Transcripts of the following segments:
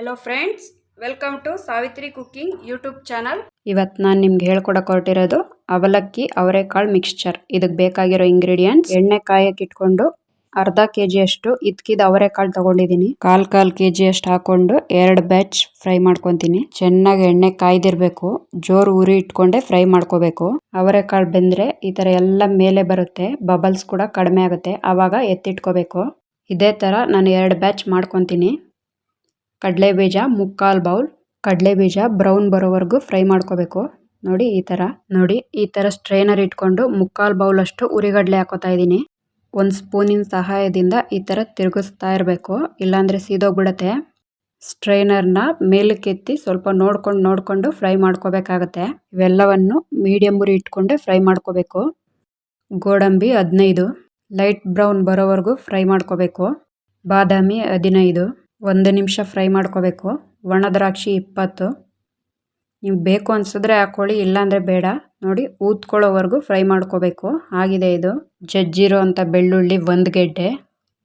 Hello friends welcome to Savitri cooking YouTube channel ಇವತ್ತು ನಾನು ನಿಮ್ಗೆ ಹೇಳ್ಕೊಡಕ್ಕೆ ಹೊರಟಿರೋದು ಅವಲಕ್ಕಿ ಅವರೆಕಾಳು ಮಿಕ್ಸ್ಚರ್ ಇದಕ್ಕೆ ಬೇಕಾಗಿರೋ ಇಂಗ್ರೀಡಿಯೆಂಟ್ಸ್ ಎಣ್ಣೆ ಕಾಯಕ್ಕೆ ಇಟ್ಕೊಂಡು ಅರ್ಧ ಕೆ ಅಷ್ಟು ಇದ್ಕಿದ ಅವರೆಕಾಳು ತಗೊಂಡಿದ್ದೀನಿ ಕಾಲು ಕಾಲು ಕೆ ಜಿಯಷ್ಟು ಹಾಕೊಂಡು ಎರಡು ಬ್ಯಾಚ್ ಫ್ರೈ ಮಾಡ್ಕೊತೀನಿ. ಚೆನ್ನಾಗಿ ಎಣ್ಣೆ ಕಾಯ್ದಿರಬೇಕು. ಜೋರು ಉರಿ ಇಟ್ಕೊಂಡೆ ಫ್ರೈ ಮಾಡ್ಕೋಬೇಕು. ಅವರೆಕಾಳು ಬೆಂದ್ರೆ ಈ ತರ ಎಲ್ಲ ಮೇಲೆ ಬರುತ್ತೆ. ಬಬಲ್ಸ್ ಕೂಡ ಕಡಿಮೆ ಆಗುತ್ತೆ. ಆವಾಗ ಎತ್ತಿಟ್ಕೋಬೇಕು. ಇದೇ ತರ ನಾನು ಎರಡು ಬ್ಯಾಚ್ ಮಾಡ್ಕೊತೀನಿ. ಕಡಲೆ ಬೀಜ ಮುಕ್ಕಾಲು ಬೌಲ್, ಕಡಲೆಬೀಜ ಬ್ರೌನ್ ಬರೋವರೆಗೂ ಫ್ರೈ ಮಾಡ್ಕೋಬೇಕು. ನೋಡಿ, ಈ ಥರ ನೋಡಿ, ಈ ಥರ ಸ್ಟ್ರೈನರ್ ಇಟ್ಕೊಂಡು ಮುಕ್ಕಾಲು ಬೌಲಷ್ಟು ಅಷ್ಟು ಉರಿಗಡಲೆ ಹಾಕೋತಾ ಇದ್ದೀನಿ. ಒಂದು ಸ್ಪೂನಿನ ಸಹಾಯದಿಂದ ಈ ಥರ ತಿರುಗಿಸ್ತಾ ಇರಬೇಕು. ಇಲ್ಲಾಂದರೆ ಸೀದೋಗ್ಬಿಡತ್ತೆ. ಸ್ಟ್ರೈನರ್ನ ಮೇಲಕ್ಕೆತ್ತಿ ಸ್ವಲ್ಪ ನೋಡ್ಕೊಂಡು ನೋಡಿಕೊಂಡು ಫ್ರೈ ಮಾಡ್ಕೋಬೇಕಾಗತ್ತೆ. ಇವೆಲ್ಲವನ್ನು ಮೀಡಿಯಮ್ ಉರಿ ಇಟ್ಕೊಂಡೆ ಫ್ರೈ ಮಾಡ್ಕೋಬೇಕು. ಗೋಡಂಬಿ ಹದಿನೈದು. ಲೈಟ್ ಬ್ರೌನ್ ಬರೋವರೆಗೂ ಫ್ರೈ ಮಾಡ್ಕೋಬೇಕು. ಬಾದಾಮಿ ಹದಿನೈದು. ಒಂದು ನಿಮಿಷ ಫ್ರೈ ಮಾಡ್ಕೋಬೇಕು. ಒಣ ದ್ರಾಕ್ಷಿ ಇಪ್ಪತ್ತು. ನೀವು ಬೇಕು ಅನ್ಸಿದ್ರೆ ಹಾಕ್ಕೊಳ್ಳಿ, ಇಲ್ಲಾಂದರೆ ಬೇಡ. ನೋಡಿ, ಊದ್ಕೊಳ್ಳೋವರೆಗೂ ಫ್ರೈ ಮಾಡ್ಕೋಬೇಕು. ಆಗಿದೆ ಇದು. ಜಜ್ಜಿರೋ ಅಂಥ ಬೆಳ್ಳುಳ್ಳಿ, ಒಂದು ಗೆಡ್ಡೆ.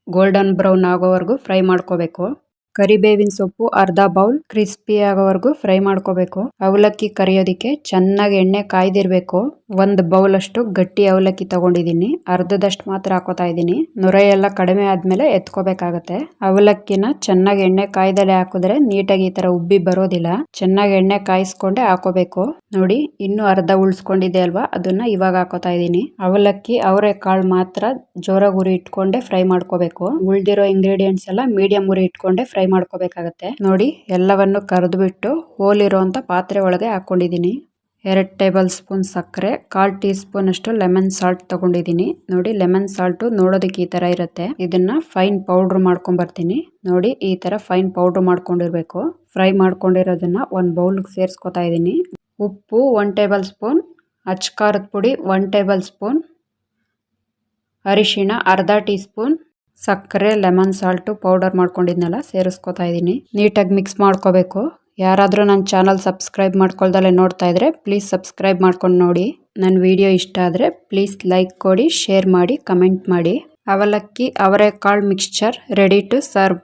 ಗೋಲ್ಡನ್ ಬ್ರೌನ್ ಆಗೋವರೆಗೂ ಫ್ರೈ ಮಾಡ್ಕೋಬೇಕು. ಕರಿಬೇವಿನ ಸೊಪ್ಪು ಅರ್ಧ ಬೌಲ್ ಕ್ರಿಸ್ಪಿ ಆಗೋವರೆಗೂ ಫ್ರೈ ಮಾಡ್ಕೋಬೇಕು. ಅವಲಕ್ಕಿ ಕರಿಯೋದಿಕ್ಕೆ ಚೆನ್ನಾಗಿ ಎಣ್ಣೆ ಕಾಯ್ದಿರ್ಬೇಕು. ಒಂದು ಬೌಲ್ ಅಷ್ಟು ಗಟ್ಟಿ ಅವಲಕ್ಕಿ ತಗೊಂಡಿದ್ದೀನಿ. ಅರ್ಧದಷ್ಟು ಮಾತ್ರ ಹಾಕೋತಾ ಇದ್ದೀನಿ. ನೊರೆ ಎಲ್ಲ ಕಡಿಮೆ ಆದ್ಮೇಲೆ ಎತ್ಕೋಬೇಕಾಗತ್ತೆ. ಅವಲಕ್ಕಿನ ಚೆನ್ನಾಗಿ ಎಣ್ಣೆ ಕಾಯ್ದಲೆ ಹಾಕಿದ್ರೆ ನೀಟಾಗಿ ಈ ತರ ಉಬ್ಬಿ ಬರೋದಿಲ್ಲ. ಚೆನ್ನಾಗಿ ಎಣ್ಣೆ ಕಾಯಿಸ್ಕೊಂಡೆ ಹಾಕೋಬೇಕು. ನೋಡಿ, ಇನ್ನು ಅರ್ಧ ಉಳಿಸ್ಕೊಂಡಿದೆ ಅಲ್ವಾ? ಅದನ್ನ ಇವಾಗ ಹಾಕೋತಾ ಇದ್ದೀನಿ. ಅವಲಕ್ಕಿ, ಅವರೆ ಕಾಳು ಮಾತ್ರ ಜೋರಾಗಿ ಉರಿ ಇಟ್ಕೊಂಡೆ ಫ್ರೈ ಮಾಡ್ಕೋಬೇಕು. ಉಳ್ದಿರೋ ಇಂಗ್ರೀಡಿಯೆಂಟ್ಸ್ ಎಲ್ಲ ಮೀಡಿಯಂ ಉರಿ ಇಟ್ಕೊಂಡೆ ಫ್ರೈ ಮಾಡ್ಕೋಬೇಕಾಗತ್ತೆ. ನೋಡಿ, ಎಲ್ಲವನ್ನು ಕರೆದ್ಬಿಟ್ಟು ಹೋಲ್ ಇರುವಂತ ಪಾತ್ರೆ ಒಳಗೆ ಹಾಕೊಂಡಿದ್ದೀನಿ ಎರಡು ಟೇಬಲ್ ಸ್ಪೂನ್ ಸಕ್ಕರೆ, ಕಾಲ್ ಟೀ ಸ್ಪೂನ್ ಅಷ್ಟು ಲೆಮನ್ ಸಾಲ್ಟ್ ತಗೊಂಡಿದ್ದೀನಿ. ನೋಡಿ, ಲೆಮನ್ ಸಾಲ್ಟ್ ನೋಡೋದಕ್ಕೆ ಈ ತರ ಇರುತ್ತೆ. ಇದನ್ನ ಫೈನ್ ಪೌಡರ್ ಮಾಡ್ಕೊಂಡ್ ಬರ್ತೀನಿ. ನೋಡಿ, ಈ ತರ ಫೈನ್ ಪೌಡರ್ ಮಾಡ್ಕೊಂಡಿರ್ಬೇಕು. ಫ್ರೈ ಮಾಡ್ಕೊಂಡಿರೋದನ್ನ ಒಂದು ಬೌಲ್ಗೆ ಸೇರಿಸ್ಕೊತಾ ಇದೀನಿ ಉಪ್ಪು ಒನ್ ಟೇಬಲ್ ಸ್ಪೂನ್ ಅಚ್ಕಾರದ ಪುಡಿ ಒನ್ ಟೇಬಲ್ ಸ್ಪೂನ್, ಅರಿಶಿಣ ಅರ್ಧ ಟೀ ಸ್ಪೂನ್ ಸಕ್ಕರೆ, ಲೆಮನ್ ಸಾಲ್ಟು ಪೌಡರ್ ಮಾಡ್ಕೊಂಡಿದ್ನಲ್ಲ, ಸೇರಿಸ್ಕೊತಾ ಇದ್ದೀನಿ. ನೀಟಾಗಿ ಮಿಕ್ಸ್ ಮಾಡ್ಕೋಬೇಕು. ಯಾರಾದರೂ ನನ್ನ ಚಾನಲ್ ಸಬ್ಸ್ಕ್ರೈಬ್ ಮಾಡ್ಕೊಳ್ದಲ್ಲೇ ನೋಡ್ತಾ ಇದ್ರೆ ಪ್ಲೀಸ್ ಸಬ್ಸ್ಕ್ರೈಬ್ ಮಾಡ್ಕೊಂಡು ನೋಡಿ. ನನ್ನ ವಿಡಿಯೋ ಇಷ್ಟ ಆದರೆ ಪ್ಲೀಸ್ ಲೈಕ್ ಕೊಡಿ ಶೇರ್ ಮಾಡಿ ಕಮೆಂಟ್ ಮಾಡಿ. ಅವಲಕ್ಕಿ ಅವರೆಕಾಳು ಮಿಕ್ಸ್ಚರ್ ರೆಡಿ ಟು ಸರ್ವ್